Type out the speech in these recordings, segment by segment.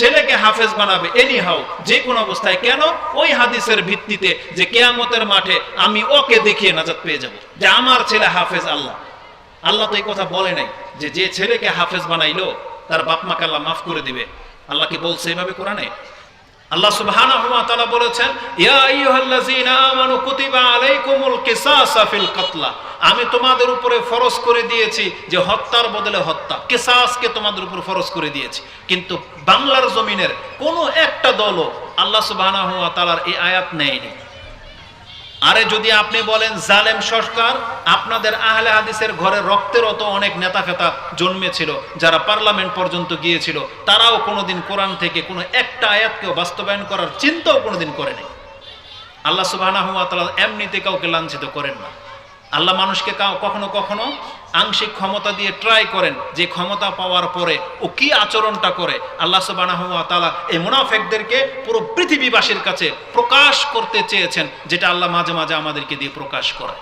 ছেলেকে হাফেজ বানাবে এনি হাও যে কোন অবস্থায়। কেন? ওই হাদিসের ভিত্তিতে যে কেয়ামতের মাঠে আমি ওকে দেখিয়ে নাজাত পেয়ে যাব, যে আমার ছেলে হাফেজ আল্লাহ। আল্লাহ তো এই কথা বলে নাই, যে যে ছেলেকে হাফেজ বানাইলো, তার বাপ মাকে আল্লাহ মাফ করে দিবে। আল্লাহ কি বলছে এভাবে কোরআনে? আল্লাহ সুবহানাহু ওয়া তাআলা বলেছেন, ইয়া আইয়ুহাল্লাযীনা আমানু কুতিবা আলাইকুমুল ফিল কাতলা। আমি তোমাদের উপরে ফরজ করে দিয়েছি যে হত্যার বদলে হত্যা। কিসাসকে তোমাদের উপর ফরজ করে দিয়েছি। কিন্তু বাংলার জমিনের কোনো একটা দলও আল্লাহ সুবহানাহু ওয়া তাআলার এই আয়াত নেয়নি। আরে যদি আপনি বলেন জালেম সরকার, আপনাদের আহলে হাদিসের ঘরে রক্তের অত অনেক নেতা ফেতা জন্মেছিল, যারা পার্লামেন্ট পর্যন্ত গিয়েছিল, তারাও কোনোদিন কোরআন থেকে কোনো একটা আয়াতকেও বাস্তবায়ন করার চিন্তাও কোনোদিন করেনি। আল্লাহ সুবাহ এমনিতে কাউকে লাঞ্ছিত করেন না। আল্লাহ মানুষকে কখনো কখনো আংশিক ক্ষমতা দিয়ে ট্রাই করেন, যে ক্ষমতা পাওয়ার পরে ও কি আচরণটা করে, আল্লাহ সুবাহ এই মুনাফেকদেরকে পুরো পৃথিবীবাসীর কাছে প্রকাশ করতে চেয়েছেন, যেটা আল্লাহ মাঝে মাঝে আমাদেরকে দিয়ে প্রকাশ করে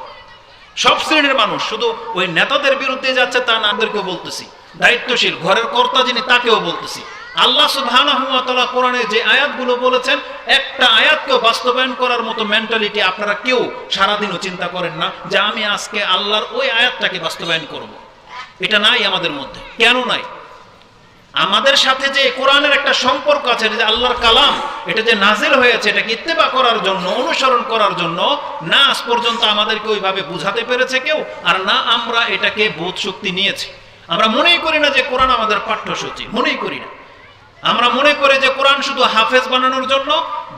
সব শ্রেণির মানুষ, শুধু ওই নেতাদের বিরুদ্ধে যাচ্ছে তা না আমাদেরকেও বলতেছি। দায়িত্বশীল, ঘরের কর্তা যিনি, তাকেও বলতেছি। আল্লাহ তাআলা কোরআনে যে আয়াতগুলো বলেছেন, একটা আয়াতকে বাস্তবায়ন করার মতো মেন্টালিটি আপনারা কেউ সারাদিনও চিন্তা করেন না যে আমি আজকে আল্লাহর ওই আয়াতটাকে বাস্তবায়ন করব। এটা নাই আমাদের মধ্যে। কেন নাই? আমাদের সাথে যে কোরআনের একটা সম্পর্ক আছে যে আল্লাহর কালাম, এটা যে নাজিল হয়েছে, এটাকে ইত্তেবা করার জন্য, অনুসরণ করার জন্য, না আজ পর্যন্ত আমাদেরকে ওইভাবে বুঝাতে পেরেছে কেউ, আর না আমরা এটাকে বোধ শক্তি নিয়েছি। আমরা মনেই করি না যে কোরআন আমাদের পাঠ্যসূচি, মনেই করি না। আমরা মনে করি যে কোরআন শুধু হাফেজ বানানোর জন্য,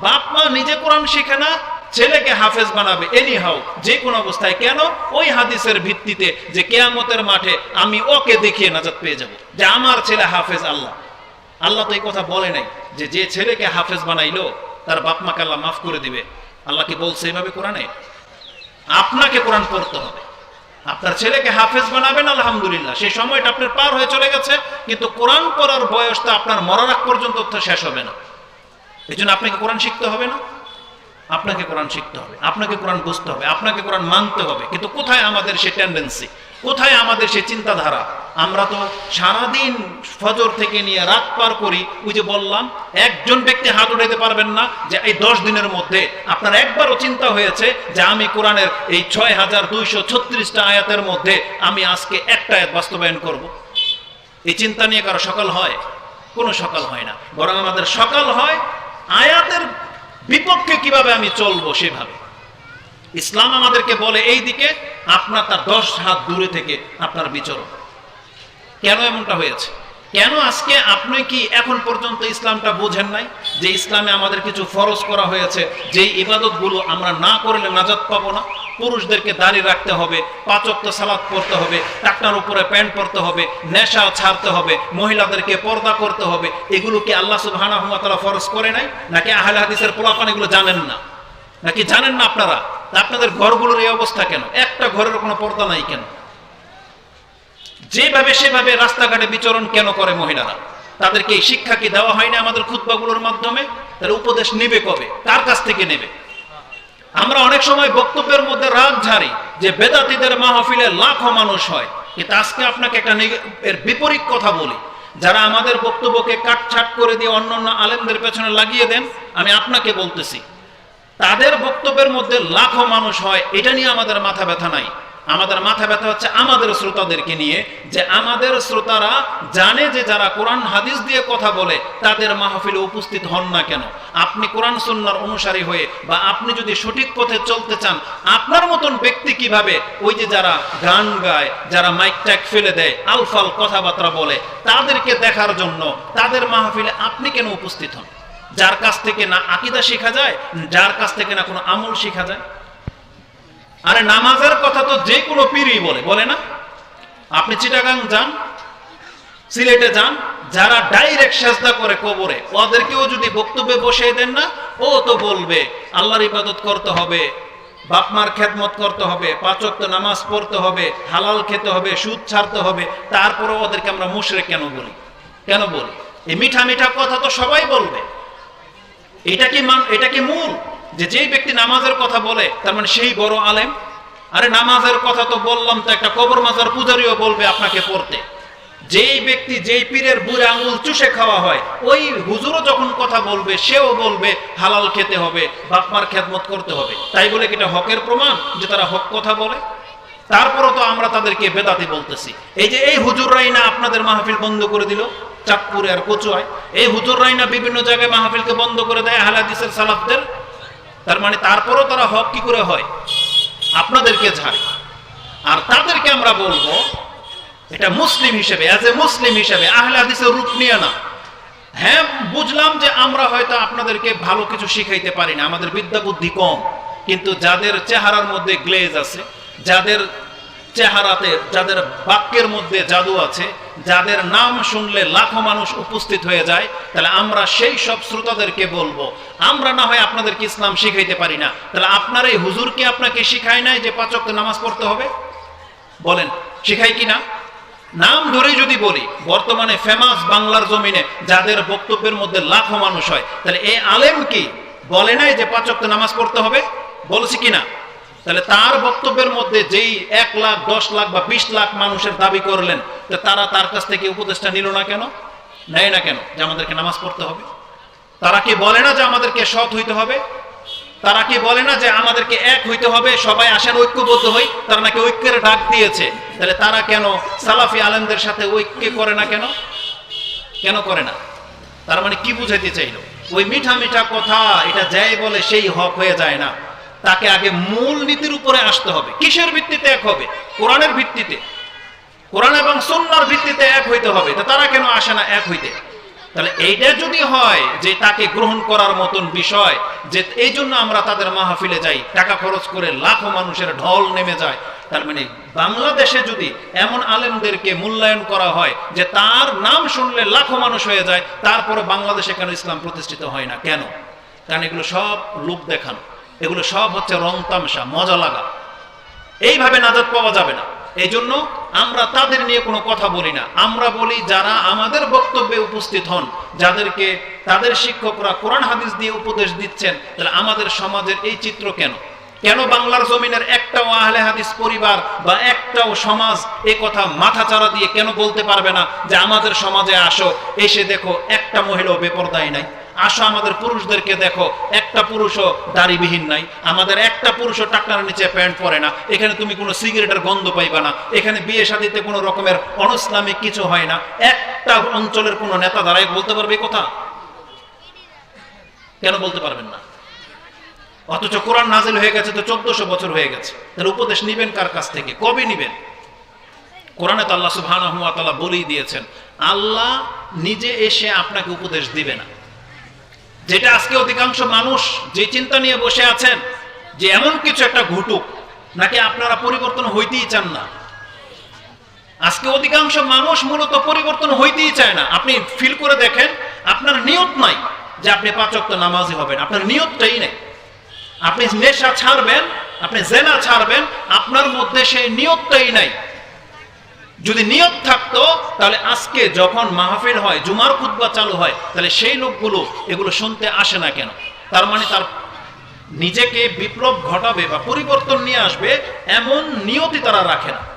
বাপ মা নিজে কোরআন শিখে না, ছেলেকে হাফেজ বানাবে এনি হাও যে কোনো অবস্থায়। কেন? ওই হাদিসের ভিত্তিতে যে কেয়ামতের মাঠে আমি ওকে দেখিয়ে নাজাত পেয়ে যাব, যে আমার ছেলে হাফেজ আল্লাহ। আল্লাহ তো এই কথা বলে নাই, যে যে ছেলেকে হাফেজ বানাইলো, তার বাপ মাকে আল্লাহ মাফ করে দিবে। আল্লাহ কি বলছে এইভাবে কোরআনে? আপনাকে কোরআন পড়তে হবে। আপনার ছেলেকে হাফেজ বানাবেন, আলহামদুলিল্লাহ। সেই সময়টা আপনার পার হয়ে চলে গেছে, কিন্তু কোরআন পড়ার বয়সটা আপনার মরার আগ পর্যন্ত তো শেষ হবে না। এই জন্য আপনাকে কোরআন শিখতে হবে না? আপনাকে কোরআন শিখতে হবে, আপনাকে কোরআন বুঝতে হবে, আপনাকে কোরআন মানতে হবে। কিন্তু কোথায় আমাদের সে টেন্ডেন্সি কোথায় আমাদের সে চিন্তাধারা? আমরা তো সারাদিন ফজর থেকে নিয়ে রাত পার করি। ওই যে বললাম, একজন ব্যক্তি হাত উঠাইতে পারবেন না যে এই দশ দিনের মধ্যে। আপনার একবারও চিন্তা হয়েছে যে আমি কোরআনের এই ছয় হাজার দুইশো ছত্রিশটা আয়াতের মধ্যে আমি আজকে একটা আয়াত বাস্তবায়ন করব। এই চিন্তা নিয়ে কারও সকাল হয়? কোনো সকাল হয় না। বরং আমাদের সকাল হয় আয়াতের বিপক্ষে কীভাবে আমি চলবো সেভাবে। ইসলাম আমাদেরকে বলে এই দিকে, আপনার তার দশ হাত দূরে থেকে আপনার বিচরণ। কেন এমনটা হয়েছে? কেন আজকে আপনি কি এখন পর্যন্ত ইসলামটা বোঝেন নাই? যে ইসলামে আমাদের কিছু ফরজ করা হয়েছে যে ইবাদতগুলো আমরা না করলে নাজাত পাবো না, পুরুষদেরকে দাঁড়িয়ে রাখতে হবে পাঁচক্ত সালাদ পড়তে হবে টাকটার উপরে প্যান্ট পরতে হবে, নেশা ছাড়তে হবে, মহিলাদেরকে পর্দা করতে হবে, এগুলো কি আল্লাহ সুবহানাহু ওয়া তাআলা ফরজ করে নাই? নাকি আহলে হাদিসের পোলাপান এগুলো জানেন না? নাকি জানেন না আপনারা? আপনাদের ঘরগুলোর এই অবস্থা কেন? একটা ঘরের কোনো পর্দা নাই কেন? যেভাবে সেভাবে রাস্তাঘাটে বিচরণ কেন করে মহিলারা? তাদেরকে এই শিক্ষা কি দেওয়া হয়নি আমাদের খুতবাগুলোর মাধ্যমে? তার উপদেশ নেবে কবে? কার কাছ থেকে নেবে? আমরা অনেক সময় বক্তব্যের মধ্যে রাগ ঝাড়ি যে বেদাতিদের মাহফিলে লাখো মানুষ হয়। কিন্তু আজকে আপনাকে একটা এর বিপরীত কথা বলি। যারা আমাদের বক্তব্যকে কাটছাট করে দিয়ে অন্য অন্য আলেমদের পেছনে লাগিয়ে দেন, আমি আপনাকে বলতেছি, তাদের বক্তব্যের মধ্যে লাখো মানুষ হয়, এটা নিয়ে আমাদের মাথা ব্যথা নাই। আমাদের মাথা ব্যথা হচ্ছে আমাদের শ্রোতাদেরকে নিয়ে যে আমাদের শ্রোতারা জানে যে যারা কোরআন হাদিস দিয়ে কথা বলে, তাদের মাহফিলে উপস্থিত হন না কেন? আপনি কোরআন সুন্নার অনুসারী হয়ে বা আপনি যদি সঠিক পথে চলতে চান, আপনার মতন ব্যক্তি কীভাবে ওই যে যারা গান গায়, যারা মাইক ট্যাক ফেলে দেয়, আলফাল কথাবার্তা বলে, তাদেরকে দেখার জন্য তাদের মাহফিলে আপনি কেন উপস্থিত হন? যার কাছ থেকে না আকিদা শেখা যায়, যার কাছ থেকে না কোনো আমল শেখা যায়? আরে নামাজের কথা তো যে কোনো পীরই বলে বলে না? আপনি চিটাগাং যান, সিলেটে যান, যারা ডাইরেক্ট সেজদা করে কবরে, ওদেরকেও যদি বক্তব্যে বসিয়ে দেন না, ও তো বলবে, আল্লাহর ইবাদত করতে হবে, বাপ মার খেদমত করতে হবে পাঁচক্ত নামাজ পড়তে হবে, হালাল খেতে হবে, সুদ ছাড়তে হবে তারপরে ওদেরকে আমরা মুশরে কেন বলি? কেন বলি? এই মিঠা মিঠা কথা তো সবাই বলবে। এটা কি মান এটা কি মূল? যে যেই ব্যক্তি নামাজের কথা বলে, তার মানে সেই বড় আলেম, আরে নামাজের কথা তো বললাম, তো একটা কবর মাজার পূজারীও বলবে আপনাকে পড়তে। যেই ব্যক্তি যেই পীরের বুড়ে আঙুল চুষে খাওয়া হয়, ওই হুজুরও যখন কথা বলবে, সেও বলবে, হালাল খেতে হবে বাপমার খেদমত করতে হবে। তাই বলে কি এটা হকের প্রমাণ যে তারা হক কথা বলে? তারপরও তো আমরা তাদেরকে বেদাতে বলতেছি। এই যে এই হুজুররাই না আপনাদের মাহফিল বন্ধ করে দিল, চাঁদপুরে আর কচুয়ায়। এই হুজুররাই না বিভিন্ন জায়গায় মাহফিলকে বন্ধ করে দেয় হালাদিসের সালাফদের। তার মানে তারপরও তারা হক কি করে হয়? আপনাদেরকে ছাড়ে। আর তাদেরকে আমরা বলব, এটা মুসলিম হিসেবে অ্যাজ এ মুসলিম হিসেবে, আহলে হাদিসের রূপ নিয়ে না। হ্যাঁ বুঝলাম যে আমরা হয়তো আপনাদেরকে ভালো কিছু শিখাইতে পারি না, আমাদের বিদ্যা বুদ্ধি কম। কিন্তু যাদের চেহারার মধ্যে গ্লেজ আছে, যাদের চেহারাতে, যাদের বাক্যের মধ্যে জাদু আছে, যাদের নাম শুনলে লাখো মানুষ উপস্থিত হয়ে যায়, তাহলে আমরা সেই সব শ্রোতাদেরকে বলব, আমরা না হয় আপনাদেরকে ইসলাম শিখাইতে পারি না, তাহলে আপনার এই হুজুর কি আপনাকে শিখায় নাই যে পাঁচক নামাজ পড়তে হবে? বলেন, শিখাই কি না? নাম ধরে যদি বলি, বর্তমানে ফেমাস বাংলার জমিনে যাদের বক্তব্যের মধ্যে লাখো মানুষ হয়, তাহলে এই আলেম কি? বলে নাই যে পাঁচ ওয়াক্ত নামাজ পড়তে হবে? বলছি কি না? তাহলে তার বক্তব্যের মধ্যে যেই এক লাখ, দশ লাখ বা বিশ লাখ মানুষের দাবি করলেন তারা তার কাছ থেকে উপদেশটা নিল না কেন? নেয় না কেন যে আমাদেরকে নামাজ পড়তে হবে? তারা কি বলে না যে আমাদেরকে সৎ হইতে হবে? তারা কি বলে না যে আমাদেরকে এক হইতে হবে? সবাই আসেন, ঐক্যবদ্ধ হই, তারা নাকি ঐক্যের ডাক দিয়েছে। তাহলে তারা কেন সালাফি আলেমদের সাথে ঐক্য করে না কেন? কেন করে না? তার মানে কি বুঝাইতে চাইলো? ওই মিঠা মিঠা কথা, এটা যাই বলে সেই হক হয়ে যায় না। তাকে আগে মূল নীতির উপরে আসতে হবে। কিসের ভিত্তিতে এক হবে? কোরআনের ভিত্তিতে। কোরআন এবং সন্ন্যার ভিত্তিতে এক হইতে হবে। তা তারা কেন আসে না এক হইতে? তাহলে এইটা যদি হয় যে তাকে গ্রহণ করার মতন বিষয়, যে এই জন্য আমরা তাদের মাহফিলে যাই, টাকা খরচ করে লাখো মানুষের ঢল নেমে যায়, তার মানে বাংলাদেশে যদি এমন আলেমদেরকে মূল্যায়ন করা হয়, যে তার নাম শুনলে লাখো মানুষ হয়ে যায় তারপরে বাংলাদেশে কেন ইসলাম প্রতিষ্ঠিত হয় না? কেন? কারণ এগুলো সব লোক দেখানো। এগুলো সব হচ্ছে রং তামসা মজা লাগা। এইভাবে নাজাত পাওয়া যাবে না। এই জন্য আমরা তাদের নিয়ে কোনো কথা বলি না। আমরা বলি যারা আমাদের বক্তব্যে উপস্থিত হন, যাদেরকে তাদের শিক্ষকরা কোরআন হাদিস দিয়ে উপদেশ দিচ্ছেন, তাহলে আমাদের সমাজের এই চিত্র কেন? কেন বাংলার জমিনের একটাও আহলে হাদিস পরিবার বা একটাও সমাজ এ কথা মাথা চারা দিয়ে কেন বলতে পারবে না যে আমাদের সমাজে আসো, এসে দেখো একটা মহিলাও বেপরদায় নাই? আসো আমাদের পুরুষদেরকে দেখো, একটা পুরুষও দাড়িবিহীন নাই, আমাদের একটা পুরুষও টাকনার নিচে প্যান্ট পরে না, এখানে তুমি কোনো সিগারেটের গন্ধ পাইবা না, এখানে বিয়ে শাদিতে কোনো রকমের অনইসলামিক কিছু হয় না, একটা অঞ্চলের কোনো নেতা দাঁড়ায় বলতে পারবে কথা? কেন বলতে পারবেন না? অথচ কোরআন নাজিল হয়ে গেছে তো চোদ্দশো বছর হয়ে গেছে তার উপদেশ নিবেন কার কাছ থেকে? কবে নিবেন? কোরআনে তো আল্লাহ তাআলা বলেই দিয়েছেন, আল্লাহ নিজে এসে আপনাকে উপদেশ দিবে না। যেটা আজকে অধিকাংশ মানুষ যে চিন্তা নিয়ে বসে আছেন, যে এমন কিছু একটা ঘটুক, নাকি আপনারা পরিবর্তন হইতেই চান না? আজকে অধিকাংশ মানুষ মূলত পরিবর্তন হইতেই চায় না। আপনি ফিল করে দেখেন, আপনার নিয়ত নাই যে আপনি পাঁচক্ত নামাজি হবেন। আপনার নিয়তটাই নেই। আপনি নেশা ছাড়বেন, আপনি জেনা ছাড়বেন, আপনার মধ্যে সেই নিয়তটাই নাই। যদি নিয়ত থাকতো, তাহলে আজকে যখন মাহফিল হয়, জুমার খুদ্া চালু হয়, তাহলে সেই লোকগুলো এগুলো শুনতে আসে না কেন? তার মানে তার নিজেকে বিপ্লব ঘটাবে বা পরিবর্তন নিয়ে আসবে, এমন নিয়তি তারা রাখে না।